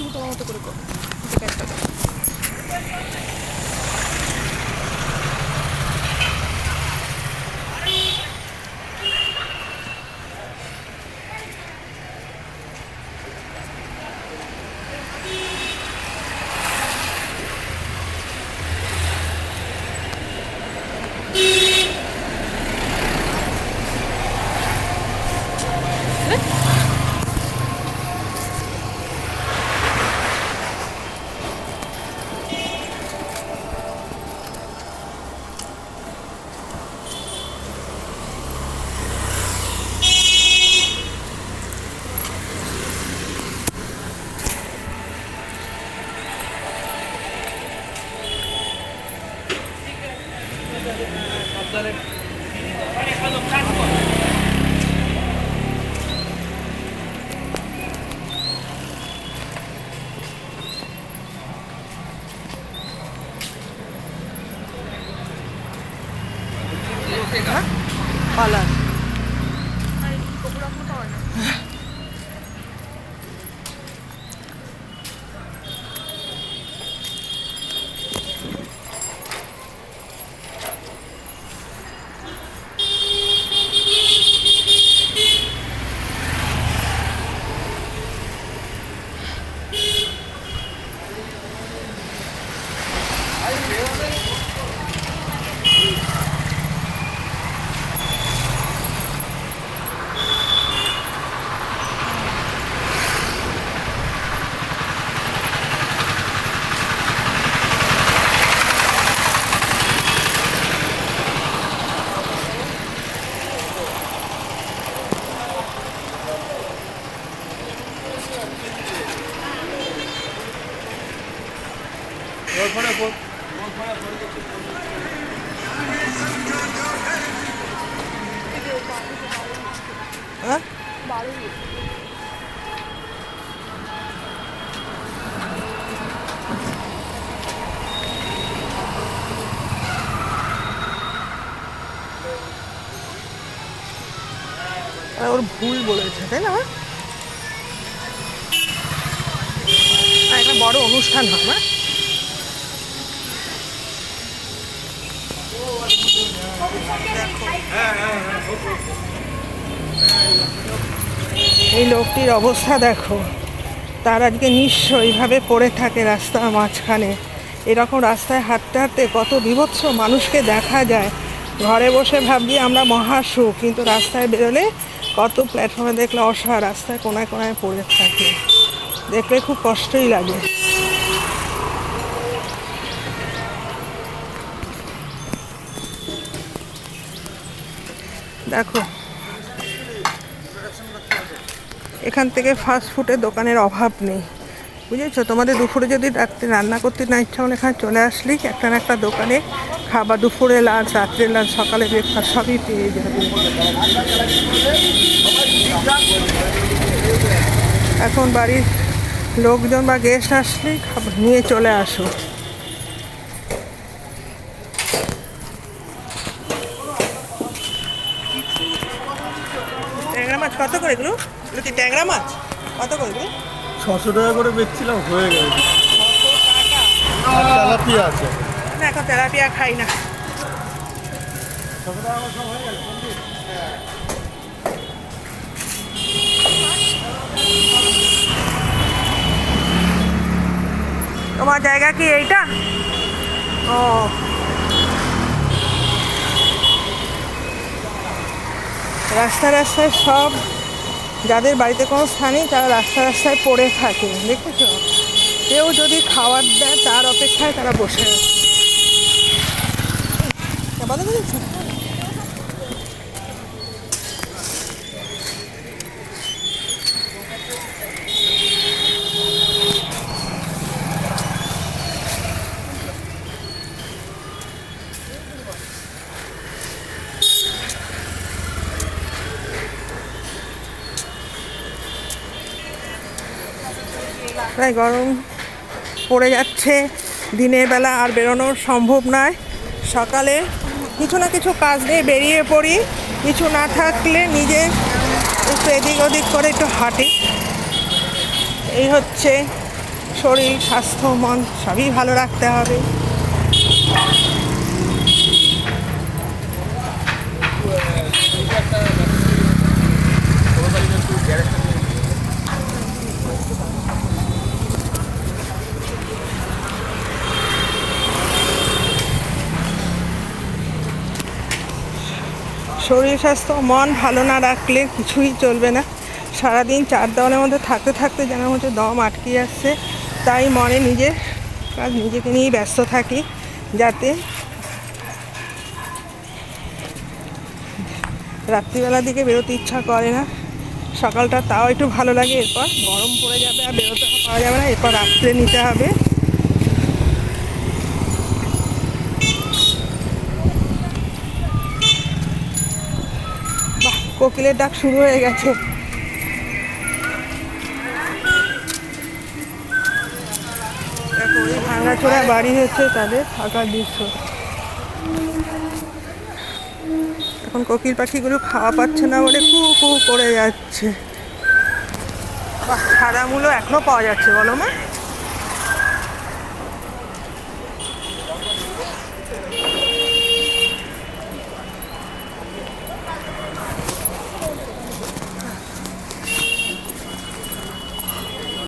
তুমি তোমার মতো করে করো ঠিক আছে পালার আর এই কপুর এখনও পাওয়া যায় হ্যাঁ ওর ভুল বলেছে তাই না? একটা বড় অনুষ্ঠান হয় না এই লোকটির অবস্থা দেখো। তার আজকে নিঃস্ব এইভাবে পড়ে থাকে রাস্তার মাঝখানে। এরকম রাস্তায় হাঁটতে হাঁটতে কত বিভৎস মানুষকে দেখা যায়। ঘরে বসে ভাবছি আমরা মহাসুখ কিন্তু রাস্তায় বেরোলে কত প্ল্যাটফর্মে দেখলে অসহায় রাস্তায় কোনায় কোনায় পড়ে থাকে। দেখলে খুব কষ্টই লাগে। দেখো। এখান থেকে ফাস্ট ফুডের দোকানের অভাব নেই। বুঝেছ? তোমাদের দুপুরে যদি রাত্রে রান্না করতে না ইচ্ছা হলে এখানে চলে আসলেই একটা না একটা দোকানে খাবার, দুপুরে লাঞ্চ রাত্রে লাঞ্চ সকালে ব্রেকফাস্ট সবই পেয়ে যাবে। এখন বাড়ির লোকজন বা গেস্ট আসলেই খাবার নিয়ে চলে আসো। ট্যাংরা মাছ কত করে এগুলো? এগুলো কি ট্যাংরা মাছ? কত করে এগুলো? ছশো টাকা করে বেচছিলাম হয়ে গেছে। ছশো তেলাপিয়া আছে। না এখন তেলাপিয়া খাই না। তোমার জায়গা কি এইটা? ও। রাস্তা রাস্তায় সব যাদের বাড়িতে কোনো স্থানেই তারা রাস্তা রাস্তায় পড়ে থাকে, দেখেছ কেউ যদি খাবার দেয়, তার অপেক্ষায় তারা বসে আছে বলো বুঝেছ? তাই গরম পড়ে যাচ্ছে। দিনের বেলা আর বেরোনো সম্ভব নয়। সকালে কিছু না কিছু কাজ নিয়ে বেরিয়ে পড়ি। কিছু না থাকলে নিজে একটু এদিক ওদিক করে একটু হাঁটি। এই হচ্ছে শরীর, স্বাস্থ্য, মন, সবই ভালো রাখতে হবে। শরীর স্বাস্থ্য, মন ভালো না রাখলে কিছুই চলবে না। সারাদিন চার দেওয়ালের মধ্যে থাকতে থাকতে যেন হচ্ছে দম আটকে যাচ্ছে তাই মনে নিজের কাজ নিজেকে নিয়েই ব্যস্ত থাকি যাতে রাত্রিবেলার দিকে বেরোতে ইচ্ছা করে না। সকালটা তাও একটু ভালো লাগে, এরপর গরম পড়ে যাবে আর বেরোতে পাওয়া যাবে না, এরপর রাত্রে নিতে হবে। কোকিলের ডাক শুরু হয়ে গেছে। ভাঙাচোরা বাড়ি হচ্ছে তাদের থাকার দৃশ্য। এখন কোকিল পাখিগুলো খাওয়া পাচ্ছে না বলে কু কু করে যাচ্ছে। মূলো এখনও পাওয়া যাচ্ছে, বলো মা।